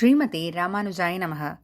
ஸ்ரீமதி ராமானுஜாய நமக.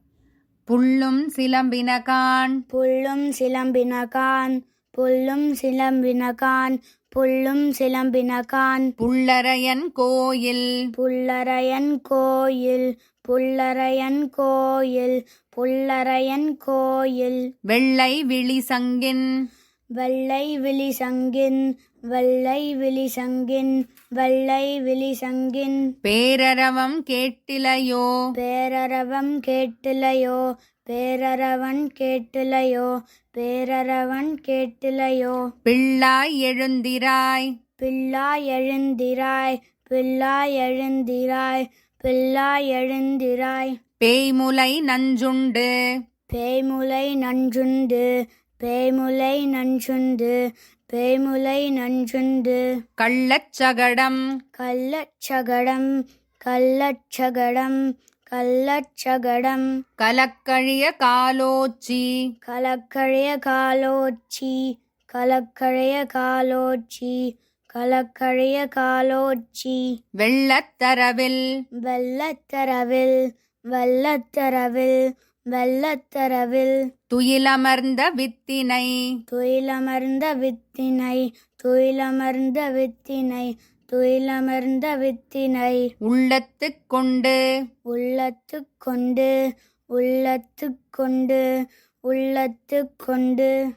புள்ளும் சிலம்பினகான் புல்லும் சிலம்பினகான் புல்லும் சிலம்பினகான் புல்லும் சிலம்பினகான் புள்ளரையன் கோயில். புல்லரையன் கோயில். புல்லரையன் கோயில். புல்லரையன் கோயில். வெள்ளை விழி சங்கின். வெள்ளை விழி சங்கின். வெள்ளை விழி சங்கின் வெள்ளை விழி சங்கின். பேரரவம் கேட்டிலையோ? பேரரவம் கேட்டிலையோ? பேரரவன் கேட்டிலையோ? பேரரவன் கேட்டிலையோ? பிள்ளாய் எழுந்திராய். பிள்ளாய் எழுந்திராய் பிள்ளாய் எழுந்திராய் பிள்ளாய் எழுந்திராய். பேய்முலை நஞ்சுண்டு. பேய்முலை நஞ்சுண்டு பேய்முலை நஞ்சுண்டு. பேய்முலை நஞ்சுண்டு. கள்ளச்சகடம் கள்ளச்சகடம் கள்ளச்சகடம் கள்ளச்சகடம் கலக்கழிய காலோச்சி. கலக்கழைய காலோச்சி கலக்கழைய காலோச்சி கலக்கழைய காலோச்சி. வெள்ளத்தரவில். வெள்ளத்தரவில் வெள்ளத்தரவில் வெள்ளத்தரவில். துயிலமர்ந்த வித்தினை. துயிலமர்ந்த வித்தினை துயிலமர்ந்த வித்தினை துயிலமர்ந்த வித்தினை. உள்ளத்துக் கொண்டு. உள்ளத்துக் கொண்டு உள்ளத்துக் கொண்டு உள்ளத்துக் கொண்டு.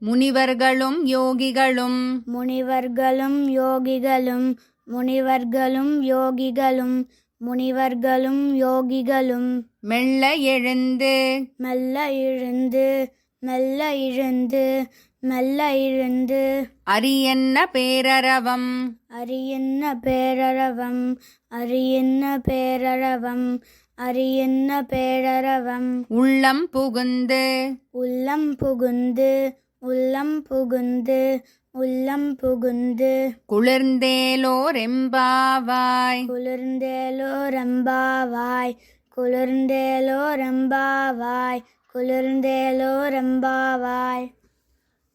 முனிவர்களும் யோகிகளும். முனிவர்களும் யோகிகளும் முனிவர்களும் யோகிகளும் முனிவர்களும் யோகிகளும் மெல்ல எழுந்து. மெல்ல இழுந்து மெல்ல இழுந்து மெல்ல இழுந்து அரியன்ன பேரரவம்? அரியன்ன பேரரவம்? அரியன்ன பேரரவம்? அரியன்ன பேரரவம்? உள்ளம் புகுந்து. உள்ளம் புகுந்து உள்ளம் புகுந்து உள்ளம் புகுந்து குளிர்ந்தேலோரெம்பாவாய். குளிர்ந்தேலோ ரம்பாவாய் குளிர்ந்தேலோ ரம்பாவாய் குளிர்ந்தேலோ ரம்பாவாய்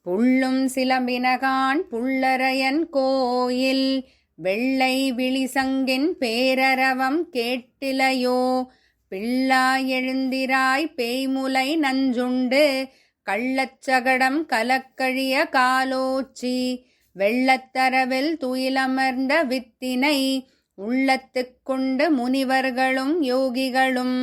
புள்ளும் சிலம்பினகான் புள்ளரையன் கோயில் வெள்ளை விழிசங்கின் பேரரவம் கேட்டிலையோ பிள்ளாய் எழுந்திராய் பேய்முலை நஞ்சுண்டு கள்ளச்சகடம் கலக்கழிய காலோச்சி வெள்ளத்தரவில் துயிலமர்ந்த வித்தினை உள்ளத்துக்கொண்டு முனிவர்களும் யோகிகளும்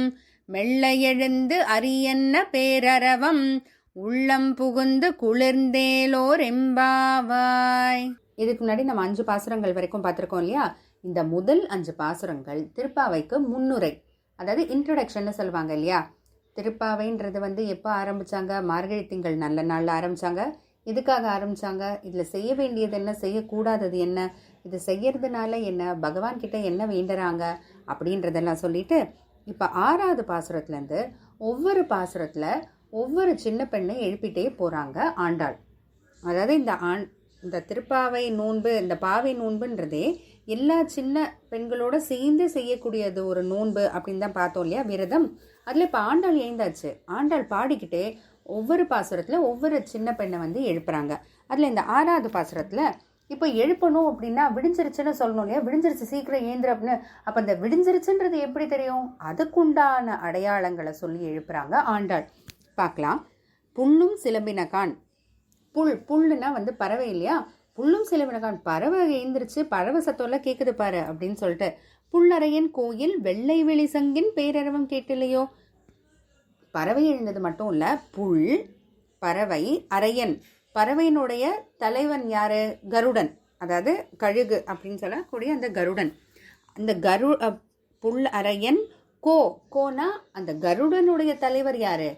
மெல்ல எழுந்து அரியன்ன பேரரவம் உள்ளம் புகுந்து குளிர்ந்தேலோர் எம்பாவாய். இதுக்கு முன்னாடி நம்ம அஞ்சு பாசுரங்கள் வரைக்கும் பார்த்துருக்கோம் இல்லையா? இந்த முதல் அஞ்சு பாசுரங்கள் திருப்பாவைக்கு முன்னுரை அதாவது இன்ட்ரடக்ஷன்னு சொல்லுவாங்க இல்லையா? திருப்பாவைன்றது வந்து எப்போ ஆரம்பித்தாங்க மார்கழி திங்கள் நல்ல நாளில் ஆரம்பித்தாங்க எதுக்காக ஆரம்பிச்சாங்க? இதில் செய்ய வேண்டியது என்ன? செய்யக்கூடாதது என்ன? இது செய்யறதுனால என்ன? பகவான் கிட்ட என்ன வேண்டுறாங்க? அப்படின்றதெல்லாம் சொல்லிட்டு இப்போ ஆறாவது பாசுரத்துலேருந்து ஒவ்வொரு பாசுரத்தில் ஒவ்வொரு சின்ன பெண்ணை எழுப்பிட்டே போகிறாங்க ஆண்டாள். அதாவது இந்த ஆண் இந்த திருப்பாவை நோன்பு இந்த பாவை நோன்புன்றதே எல்லா சின்ன பெண்களோட சேர்ந்து செய்யக்கூடியது ஒரு நோன்பு அப்படின்னு தான் பார்த்தோம் இல்லையா? விரதம். அதில் இப்போ ஆண்டாள் எழுந்தாச்சு. ஆண்டாள் பாடிக்கிட்டே ஒவ்வொரு பாசுரத்தில் ஒவ்வொரு சின்ன பெண்ணை வந்து எழுப்புறாங்க. அதில் இந்த ஆறாவது பாசுரத்தில் இப்போ எழுப்பணும் அப்படின்னா விடிஞ்சிருச்சுன்னு சொல்லணும் இல்லையா? விடிஞ்சிருச்சு சீக்கிரம் ஏந்திர அப்படின்னு. அப்போ அந்த விடிஞ்சிருச்சுன்றது எப்படி தெரியும்? அதுக்குண்டான அடையாளங்களை சொல்லி எழுப்புறாங்க ஆண்டாள். பார்க்கலாம். புல்லும் சிலம்பினகான் புல் புல்லுனா வந்து பறவை இல்லையா? உள்ளும் சிலம்பினகான் பறவை எழுந்திருச்சு பறவை சத்தம்லாம் கேட்குது பாரு அப்படின்னு சொல்லிட்டு புல்லறையன் கோயில் வெள்ளை வெளி சங்கின் பேரரவம் கேட்டிலையோ பறவை எழுந்தது மட்டும் இல்லை புல் பறவை அரையன். பறவையினுடைய தலைவன் யாரு? கருடன். அதாவது கழுகு அப்படின்னு சொல்லக்கூடிய அந்த கருடன். அந்த கரு புல் அரையன் கோ கோனா அந்த கருடனுடைய தலைவர் யாரு?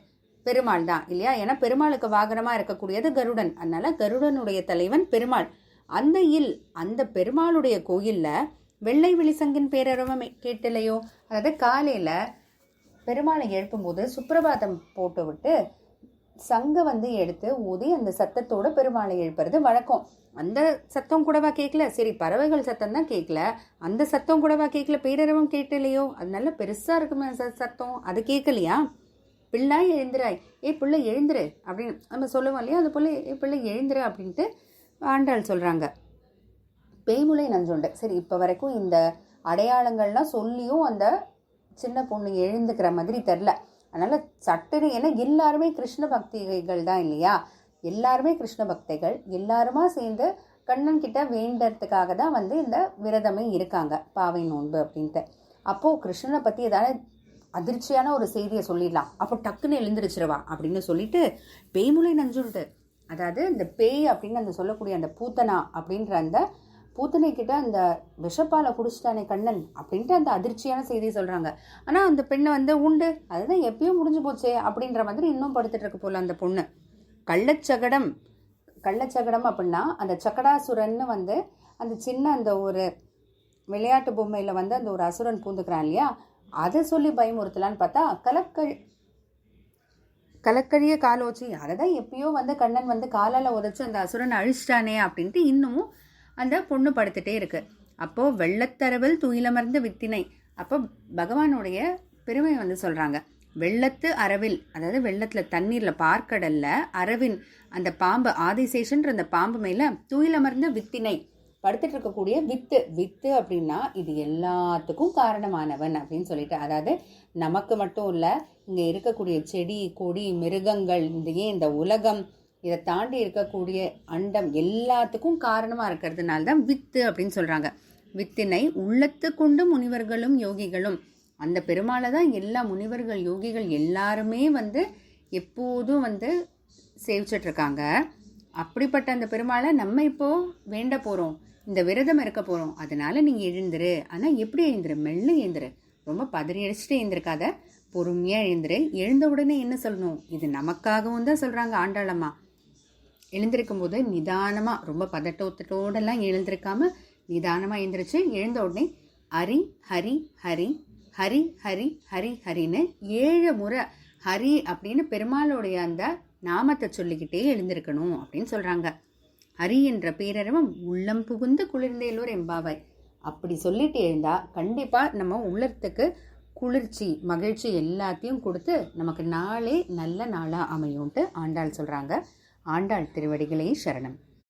பெருமாள் தான் இல்லையா? ஏன்னா பெருமாளுக்கு வாகனமாக இருக்கக்கூடியது கருடன். அதனால கருடனுடைய தலைவன் பெருமாள். அந்த இல் அந்த பெருமாளுடைய கோயிலில் வெள்ளை விழிசங்கின் பேரரவம் கேட்டலையோ அதாவது காலையில் பெருமாளை எழுப்பும்போது சுப்பிரபாதம் போட்டு விட்டு சங்கை வந்து எடுத்து ஊதி அந்த சத்தத்தோட பெருமாளை எழுப்புறது வழக்கம். அந்த சத்தம் கூடவா கேட்கல? சரி பறவைகள் சத்தம் தான் கேட்கல. அந்த சத்தம் கூடவா கேட்கல? பேரரவம் கேட்டலையோ அது நல்ல இருக்குமே ச- சத்தம். அது கேட்கலையா? பிள்ளாய் எழுந்திராய். ஏ பிள்ளை எழுந்துரு அப்படின்னு. நம்ம சொல்லுவோம் இல்லையா? அது போல் ஏ பிள்ளை எழுந்துரு அப்படின்ட்டு ஆண்டாள் சொல்கிறாங்க பேய்முலை நஞ்சுண்டு. சரி இப்போ வரைக்கும் இந்த அடையாளங்கள்லாம் சொல்லியும் அந்த சின்ன பொண்ணு எழுந்துக்கிற மாதிரி தெரில அதனால் சட்டுன்னு ஏன்னா எல்லாருமே கிருஷ்ண பக்திகள் தான் இல்லையா? எல்லாருமே கிருஷ்ண பக்தைகள். எல்லாருமா சேர்ந்து கண்ணன் கிட்ட வேண்டறதுக்காக தான் வந்து இந்த விரதமே இருக்காங்க பாவை நோன்பு அப்படின்ட்டு. அப்போது கிருஷ்ணனை பற்றி ஏதாவது அதிர்ச்சியான ஒரு செய்தியை சொல்லிடலாம். அப்போ டக்குன்னு எழுந்திருச்சிருவா அப்படின்னு சொல்லிட்டு பேய்முலை நஞ்சுருது அதாவது இந்த பேய் அப்படின்னு அந்த சொல்லக்கூடிய அந்த பூத்தனா அப்படின்ற அந்த பூத்தனை கிட்ட அந்த விஷப்பாலை குடிச்சிட்டானே கண்ணன் அப்படின்ட்டு அந்த அதிர்ச்சியான செய்தியை சொல்கிறாங்க ஆனால் அந்த பெண்ணை வந்து உண்டு அதுதான் எப்பயும் முடிஞ்சு போச்சே அப்படின்ற மாதிரி இன்னும் படுத்துட்டு இருக்கு போல அந்த பொண்ணு. கள்ளச்சகடம் கள்ளச்சகடம் அப்படின்னா அந்த சக்கடாசுரன்னு வந்து அந்த சின்ன அந்த ஒரு விளையாட்டு பொம்மையில் வந்து அந்த ஒரு அசுரன் பூந்துக்கிறான் இல்லையா? அதை சொல்லி பயமுறுத்தலான்னு பார்த்தா கலக்கழி கலக்கழிய காலோச்சி. அதை தான் எப்பயோ வந்து கண்ணன் வந்து காலால் உதச்சி அந்த அசுரன் அழிச்சிட்டானே அப்படின்ட்டு இன்னமும் அந்த பொண்ணு படுத்துட்டே இருக்கு. அப்போது வெள்ளத்தரவில் துயிலமர்ந்த வித்தினை. அப்போ பகவானுடைய பெருமை வந்து சொல்கிறாங்க வெள்ளத்து அரவில் அதாவது வெள்ளத்தில் தண்ணீரில் பார்க்கடலில் அரவின் அந்த பாம்பு ஆதிசேஷன்ற அந்த பாம்பு மேலே துயிலமர்ந்த வித்தினை. படுத்துட்டு இருக்கக்கூடிய வித்து. வித்து அப்படின்னா இது எல்லாத்துக்கும் காரணமானவன் அப்படின்னு சொல்லிட்டு அதாவது நமக்கு மட்டும் இல்லை இங்கே இருக்கக்கூடிய செடி கொடி மிருகங்கள் இந்த ஏன் இந்த உலகம் இதை தாண்டி இருக்கக்கூடிய அண்டம் எல்லாத்துக்கும் காரணமாக இருக்கிறதுனால தான் வித்து அப்படின்னு சொல்கிறாங்க வித்தினை உள்ளத்து கொண்டு முனிவர்களும் யோகிகளும் அந்த பெருமாளை தான் எல்லா முனிவர்கள் யோகிகள் எல்லாருமே வந்து எப்போதும் வந்து சேவிச்சிட்ருக்காங்க அப்படிப்பட்ட அந்த பெருமாளை நம்ம இப்போ வேண்ட போகிறோம் இந்த விரதம் இருக்க போகிறோம் அதனால நீங்கள் எழுந்துரு. ஆனால் எப்படி எழுந்துரு? மெல்ல எழுந்துரு. ரொம்ப பதறி அடிச்சுட்டு எழுந்திருக்காத. பொறுமையாக எழுந்துரு. எழுந்த உடனே என்ன சொல்லணும்? இது நமக்காகவும் தான் சொல்கிறாங்க ஆண்டாளம்மா. எழுந்திருக்கும் போது நிதானமாக ரொம்ப பதட்டோத்தட்டோடெல்லாம் எழுந்திருக்காம நிதானமாக எழுந்திரிச்சு எழுந்த உடனே ஹரி ஹரி ஹரி ஹரி ஹரி ஹரி ஹரின்னு ஏழு முறை ஹரி அப்படின்னு பெருமாளுடைய அந்த நாமத்தை சொல்லிக்கிட்டே எழுந்திருக்கணும் அப்படின்னு சொல்கிறாங்க ஹரி என்ற பேரரவம் உள்ளம் புகுந்து குளிர்ந்தேலூர் எம்பாவாய் அப்படி சொல்லிட்டு இருந்தால் கண்டிப்பாக நம்ம உள்ளத்துக்கு குளிர்ச்சி மகிழ்ச்சி எல்லாத்தையும் கொடுத்து நமக்கு நாளே நல்ல நாளாக அமையும்ட்டு ஆண்டாள் சொல்கிறாங்க ஆண்டாள் திருவடிகளே சரணம்.